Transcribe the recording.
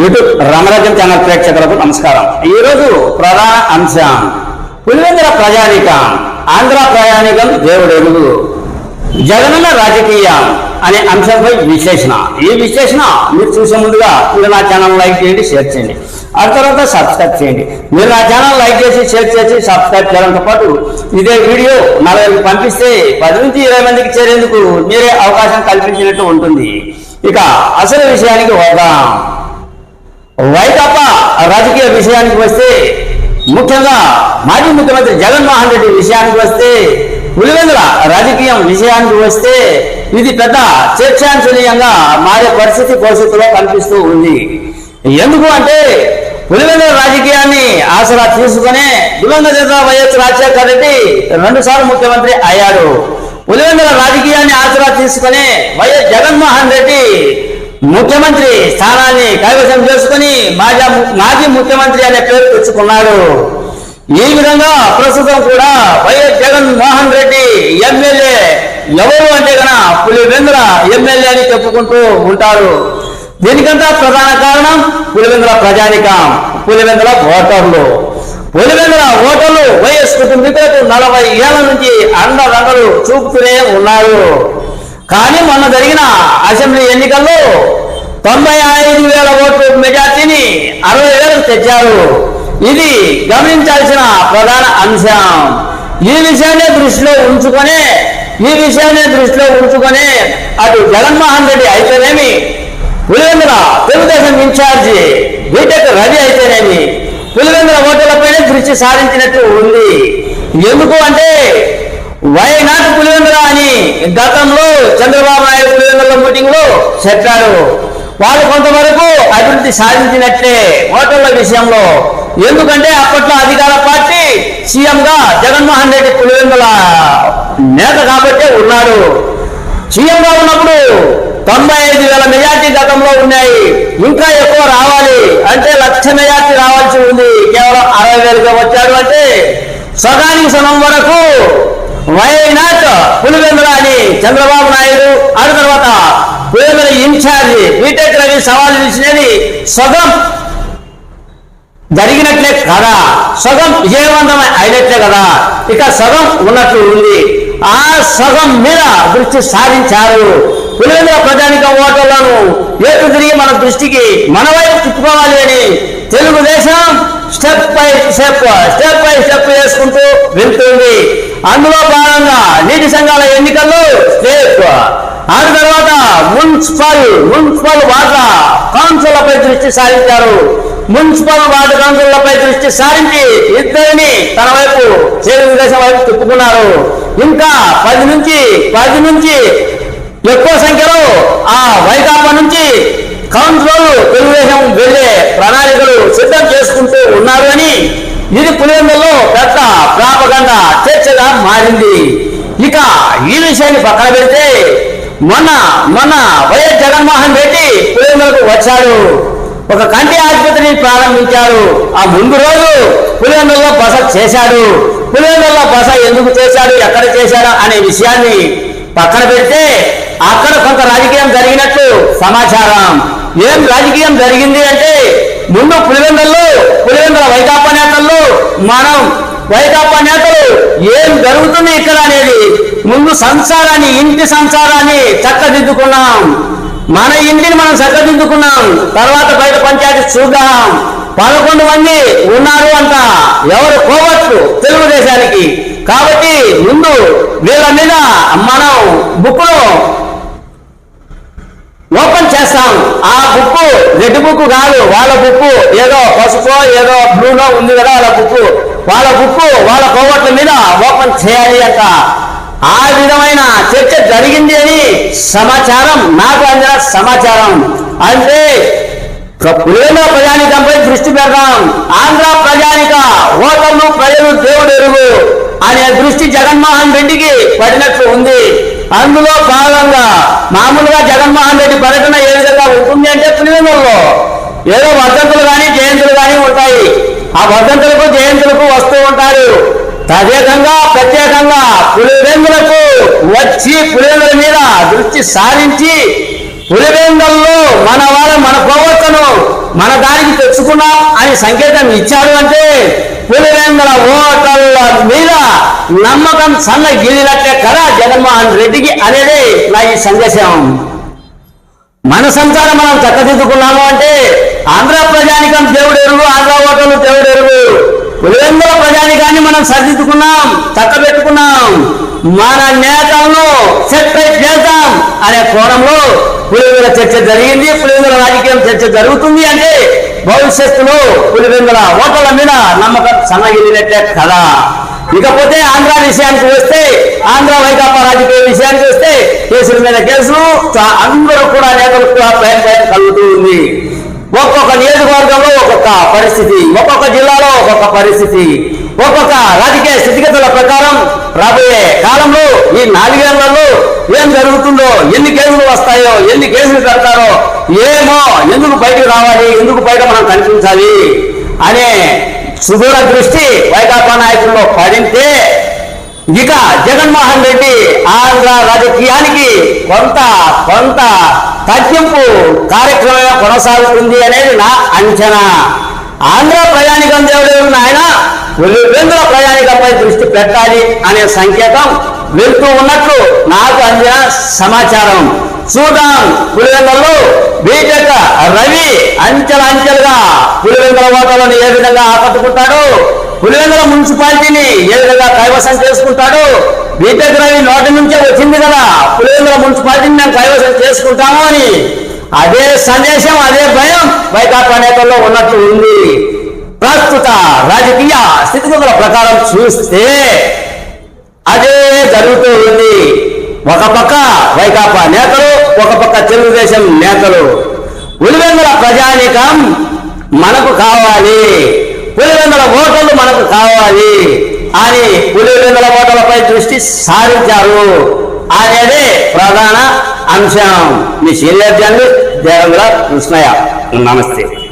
YouTube రామరాజ్యం channel ప్రేక్షకులకు నమస్కారం. ఈ రోజు ప్రధాన అంశం పులివెందుల ప్రజానీకం ఆంధ్ర ప్రయాణికం దేవుడు జగనన్న రాజకీయం అనే అంశంపై విశ్లేషణ ఈ విశ్లేషణ మీరు చూసే ముందుగా మీరు నా ఛానల్ లైక్ చేయండి షేర్ చేయండి. ఆ తర్వాత సబ్స్క్రైబ్ చేయండి. మీరు నా ఛానల్ లైక్ చేసి షేర్ చేసి సబ్స్క్రైబ్ చేయడంతో పాటు ఇదే వీడియో నలుగురికి పంపిస్తే పది నుంచి ఇరవై మందికి చేరేందుకు మీరే అవకాశం కల్పించినట్టు ఉంటుంది. ఇక అసలు విషయానికి వద్దాం. వైకాపా రాజకీయ విషయానికి వస్తే ముఖ్యంగా మాజీ ముఖ్యమంత్రి జగన్మోహన్ రెడ్డి విషయానికి వస్తే పులివెందుల రాజకీయం విషయానికి వస్తే ఇది పెద్ద చర్చాంశనీయంగా మారే పరిస్థితి భవిష్యత్తులో కనిపిస్తూ ఉంది. ఎందుకు అంటే పులివెందుల రాజకీయాన్ని ఆసరా తీసుకునే దివంగత వైఎస్ రాజశేఖర రెడ్డి రెండుసార్లు ముఖ్యమంత్రి అయ్యాడు పులివెందుల రాజకీయాన్ని ఆసరా తీసుకునే వైఎస్ జగన్మోహన్ రెడ్డి ముఖ్యమంత్రి స్థానాన్ని కైవసం చేసుకుని మాజా మాజీ ముఖ్యమంత్రి అనే పేరు తెచ్చుకున్నాడు. ఈ విధంగా ప్రస్తుతం కూడా వైఎస్ జగన్ మోహన్ రెడ్డి ఎమ్మెల్యే ఎవరు అంటే గన పులివెందుల ఎమ్మెల్యే అని చెప్పుకుంటూ ఉంటారు. దీనికంతా ప్రధాన కారణం పులివెందుల ప్రజానికం పులివెందుల ఓటర్లు. పులివెందుల ఓటర్లు వైఎస్ కుటుంబీకులకు నలభై ఏళ్ళ నుంచి అండదండలు చూపుతూనే ఉన్నారు. కానీ మొన్న జరిగిన అసెంబ్లీ ఎన్నికల్లో తొంభై ఐదు వేల ఓట్లు మెజార్టీని అరవై వేలకు తెచ్చారు. ఇది గమనించాల్సిన ప్రధాన అంశం. ఈ విషయాన్ని దృష్టిలో ఉంచుకొనే ఈ విషయాన్ని దృష్టిలో ఉంచుకొని అటు జగన్మోహన్ రెడ్డి అయితేనేమి పులివెందుల తెలుగుదేశం ఇన్ఛార్జి బీటెక్ రవి అయితేనేమి పులివెందుల ఓటర్లపైనే దృష్టి సారించినట్టు ఉంది. ఎందుకు అంటే వైనాట్ పులివెందుల అని గతంలో చంద్రబాబు నాయుడు పులివెందుల మీటింగ్లో చెప్పారు వాళ్ళు కొంతవరకు అభివృద్ధి సాధించినట్లే ఓటర్ల విషయంలో. ఎందుకంటే అప్పట్లో అధికార పార్టీ సీఎం గా జగన్మోహన్ రెడ్డి పులివెందుల నేత కాబట్టే ఉన్నాడు. సీఎం గా ఉన్నప్పుడు తొంభై ఐదు వేల మెజార్టీ గతంలో ఉన్నాయి. ఇంకా ఎక్కువ రావాలి అంటే లక్ష మెజార్టీ రావాల్సి ఉంది. కేవలం అరవై వేలుగా వచ్చాడు అంటే సగానికి సగం వరకు వైనాట్ పులివెందుల అని చంద్రబాబు నాయుడు ఆ తర్వాత పులివెందుల ఇన్ఛార్జి బీటెక్ రవి సవాల్ విసినది సగం జరిగినట్లే కదా. సగం విజయవంతమై అయినట్లే కదా. ఇక సగం ఉన్నట్లు ఉంది. ఆ సగం మీద దృష్టి సాధించారు పులివెందుల ప్రజానిక ఓటర్లను ఏటు తిరిగి మన దృష్టికి మన వైపు తిప్పుకోవాలి అని Telugu Desam step by step step by step వేసుకుంటూ వెళ్తుంది. అందులో భాగంగా నీటి సంఘాల ఎన్నికల్లో స్టేట్ ఆ తర్వాత మున్సిపల్ మున్సిపల్ వార్డు కౌన్సిల్లపై దృష్టి సారించారు. మున్సిపల్ వార్డు కౌన్సిల్లపై దృష్టి సారించి ఇద్దరిని తన వైపు తెలుగుదేశం వైపు తిప్పుకున్నారు. ఇంకా పది నుంచి పది నుంచి ఎక్కువ సంఖ్యలో ఆ వైకాపా నుంచి కౌన్సిలర్లు తెలుగుదేశం వెళ్ళే ప్రణాళికలు సిద్ధం చేసుకుంటూ ఉన్నారు అని ఇది పులివెందుల్లో ప్రాపగండ చర్చగా మారింది. ఇక ఈ విషయాన్ని పక్కన పెడితే మొన్న మొన్న వైఎస్ జగన్మోహన్ రెడ్డి పులివెందులకు వచ్చాడు. ఒక కంటి ఆసుపత్రిని ప్రారంభించారు ఆ ముందు రోజు పులివెందుల్లో బస చేశాడు. పులివెందుల్లో బస ఎందుకు చేశాడు ఎక్కడ చేశాడు అనే విషయాన్ని పక్కన పెడితే అక్కడ కొంత రాజకీయం జరిగినట్టు సమాచారం. ఏం రాజకీయం జరిగింది అంటే ముందు పులివెందుల్లో పులివెందుల వైకాపా నేతల్లో మనం వైకాపా ఏం జరుగుతుంది ఇక్కడ అనేది? ముందు సంసారాన్ని ఇంటి సంసారాన్ని చక్కదిద్దుకున్నాం. మన ఇంటిని మనం చక్కదిద్దుకున్నాం. తర్వాత బయట పంచాయతీ చూద్దాం. పదకొండు మంది ఉన్నారు అంట. ఎవరు పోవచ్చు తెలుగుదేశానికి? కాబట్టి ముందు వీళ్ళ మీద మనం బుక్లో ఓపెన్ చేస్తాం. ఆ బుక్ రెడ్ బుక్ కాదు వాళ్ళ బుక్ ఏదో పసుపు ఏదో బ్లూలో ఉంది కదా వాళ్ళ బుక్ వాళ్ళ బుక్కు వాళ్ళ కోవట్ల మీద ఓపెన్ చేయాలి అంట. ఆ విధమైన చర్చ జరిగింది అని సమాచారం నాకు అందిన సమాచారం. అంటే ప్రేమ ప్రజానికంపై దృష్టి పెడదాం. ఆంధ్ర ప్రజానిక ఓటర్లు ప్రజలు దేవుడు ఎరుగు అనే దృష్టి జగన్మోహన్ రెడ్డికి పడినట్లు ఉంది. అందులో భాగంగా మామూలుగా జగన్మోహన్ రెడ్డి పర్యటన ఏ విధంగా ఉంటుంది అంటే పులివెందులలో ఏదో వర్ధంతులు కానీ ఆ వసంతులకు జయంతులకు వస్తూ ఉంటారు. తదేకంగా ప్రత్యేకంగా పులివెందులకు వచ్చి పులివెందుల మీద దృష్టి సారించి పులివెందుల్లో మన వాళ్ళ మన కొవ్వొత్తును మన దానికి తెచ్చుకున్నాం అని సంకేతం ఇచ్చాడు అంటే పులివెందుల ఓటర్ల మీద నమ్మకం సన్న గిరిలట్టే కదా జగన్మోహన్ రెడ్డికి అనేది నా ఈ సందేశం. మన సంచారం మనం చక్కదిద్దుకున్నాము అంటే ఆంధ్ర ప్రజానికం దేవుడు ఎరుగు ఆంధ్ర ఓటర్లు దేవుడు ఎరుగు పులివెందుల ప్రజానికాన్ని మనం సరిదిద్దుకున్నాం చక్కబెట్టుకున్నాం. మన నేతలను సెపరేట్ చేద్దాం అనే కోణంలో పులివెందుల చర్చ జరిగింది పులివెందుల రాజకీయం చర్చ జరుగుతుంది అంటే భవిష్యత్తులో పులివెందుల ఓటర్ల మీద నమ్మకం సన్నగిలినట్టే కదా. ఇకపోతే ఆంధ్ర విషయానికి వస్తే ఆంధ్ర వైకాపా రాజకీయ విషయానికి వస్తే కేసుల మీద కేసులు అందరూ కూడా నేతలకు కూడా ప్రయత్నం కలుగుతూ ఉంది. ఒక్కొక్క నియోజకవర్గంలో ఒక్కొక్క పరిస్థితి ఒక్కొక్క జిల్లాలో ఒక్కొక్క పరిస్థితి ఒక్కొక్క రాజకీయ స్థితిగతుల ప్రకారం రాబోయే కాలంలో ఈ నాలుగేళ్ళలో ఏం జరుగుతుందో ఎన్ని కేసులు వస్తాయో ఎన్ని కేసులు పెడతారో ఏమో ఎందుకు బయటకు రావాలి ఎందుకు బయట మనం కనిపించాలి అనే సుదూర దృష్టి వైకాపా నాయకుల్లో పడింటే ఇక జగన్మోహన్ రెడ్డి ఆంధ్ర రాజకీయానికి కొంత కొంత తగ్గింపు కార్యక్రమం కొనసాగుతుంది అనేది నా అంచనా. ఆంధ్ర ప్రయాణికం దేవుడు నాయన? వెలుగుల ప్రయాణికపై దృష్టి పెట్టాలి అనే సంకేతం వెళ్తూ ఉన్నట్లు నాకు అందిన సమాచారం. చూద్దాం పులివెందులలో బీటెక్ రవి అంచెలంచెలుగా పులివెందల ఓటర్లను ఏ విధంగా ఆకట్టుకుంటాడు? పులివెందల మున్సిపాలిటీని ఏ విధంగా కైవసం చేసుకుంటాడు? బీటెక్ రవి నోటి నుంచే వచ్చింది కదా. పులివెందుల మున్సిపాలిటీని మేము కైవసం చేసుకుంటాము అని. అదే సందేశం అదే భయం వైకాపా నేతల్లో ఉన్నట్లు ఉంది. ప్రస్తుత రాజకీయ స్థితిగతుల ప్రకారం చూస్తే అదే జరుగుతూ ఉంది. ఒక పక్క వైకాపా నేతలు ఒక పక్క తెలుగుదేశం నేతలు. పులివెందుల ప్రజానీకం మనకు కావాలి. పులివెందుల ఓటర్లు మనకు కావాలి. అని పులివెందుల ఓటర్లపై దృష్టి సారించారు. అనేది ప్రధాన అంశం. మీ సీనియర్ జర్నలిస్ట్ దేవేంద్ర కృష్ణయ్య. నమస్తే.